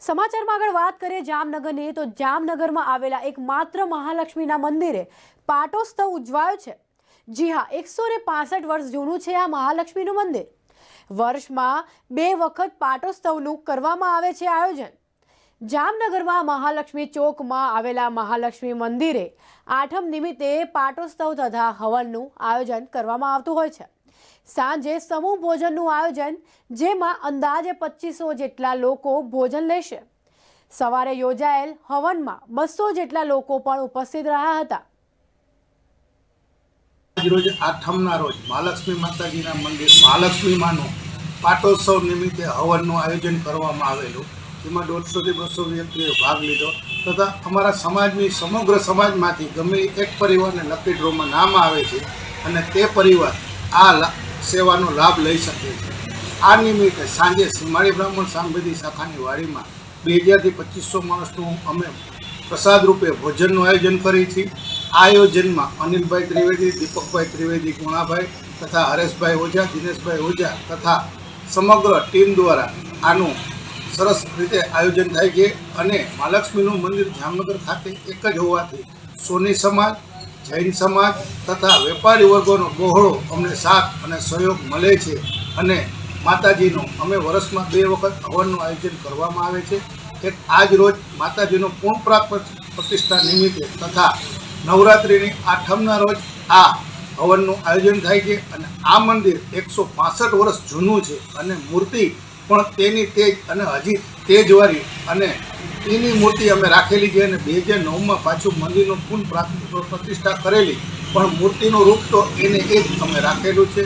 સમાચારમાં આગળ વાત કરીએ જામનગરની, તો જામનગરમાં આવેલા એક માત્ર મહાલક્ષ્મીના મંદિરે પાટોત્સવ ઉજવાયો છે. જી હા, એકસો ને પાસઠ વર્ષ જૂનું છે આ મહાલક્ષ્મીનું મંદિર. વર્ષમાં બે વખત પાટોત્સવનું કરવામાં આવે છે આયોજન. જામનગરમાં મહાલક્ષ્મી ચોકમાં આવેલા મહાલક્ષ્મી મંદિરે આઠમ નિમિત્તે પાટોત્સવ તથા હવનનું આયોજન કરવામાં આવતું હોય છે. સાંજે સમૂહ ભોજનનું આયોજન, જેમાં અંદાજે પચીસો જેટલા લોકો ભોજન લેશે. સવારે યોજાયેલ હવનમાં બસો જેટલા લોકો પણ ઉપસ્થિત રહ્યા હતા. રોજ આઠમના રોજ મહાલક્ષ્મી માતાજીના મંદિર મહાલક્ષ્મી પાટોત્સવ નિમિત્તે હવનનું આયોજન કરવામાં આવેલું. જેમાં દોઢસોથી બસો વ્યક્તિઓએ ભાગ લીધો તથા અમારા સમાજની સમગ્ર સમાજમાંથી ગમે એક પરિવારને લકી ડ્રોમાં નામ આવે છે અને તે પરિવાર આ સેવાનો લાભ લઈ શકે છે. આ નિમિત્તે સાંજે સીમાડી બ્રાહ્મણ સાંભેદી શાખાની વાડીમાં બે હજારથી પચીસો માણસનું અમે પ્રસાદ રૂપે ભોજનનું આયોજન કરી છે આ આયોજનમાં અનિલભાઈ ત્રિવેદી, દીપકભાઈ ત્રિવેદી, ગુણાભાઈ તથા હરેશભાઈ ઓઝા, દિનેશભાઈ ઓઝા તથા સમગ્ર ટીમ દ્વારા આનું સરસ રીતે આયોજન થાય છે અને મહાલક્ષ્મીનું મંદિર જામનગર ખાતે એક જ હોવાથી સોની સમાજ જૈન સમાજ તથા વેપારી વર્ગોનો બહોળો અમને સાથ અને સહયોગ મળે છે અને માતાજીનું અમે વર્ષમાં બે વખત હવનનું આયોજન કરવામાં આવે છે. એક આજ રોજ માતાજીનો પૂર્ણ પ્રાપ્ત પ્રતિષ્ઠા નિમિત્તે તથા નવરાત્રિની આઠમના રોજ આ હવનનું આયોજન થાય છે અને આ મંદિર એકસો વર્ષ જૂનું છે અને મૂર્તિ પણ તેની તેજ અને હજી તેજવાળી અને એની મૂર્તિ અમે રાખેલી છે અને બે હજાર નવમાં પાછું મંદિરનું પુનઃ પ્રતિષ્ઠા કરેલી. પણ મૂર્તિનું રૂપ તો એને એ જ અમે રાખેલું છે.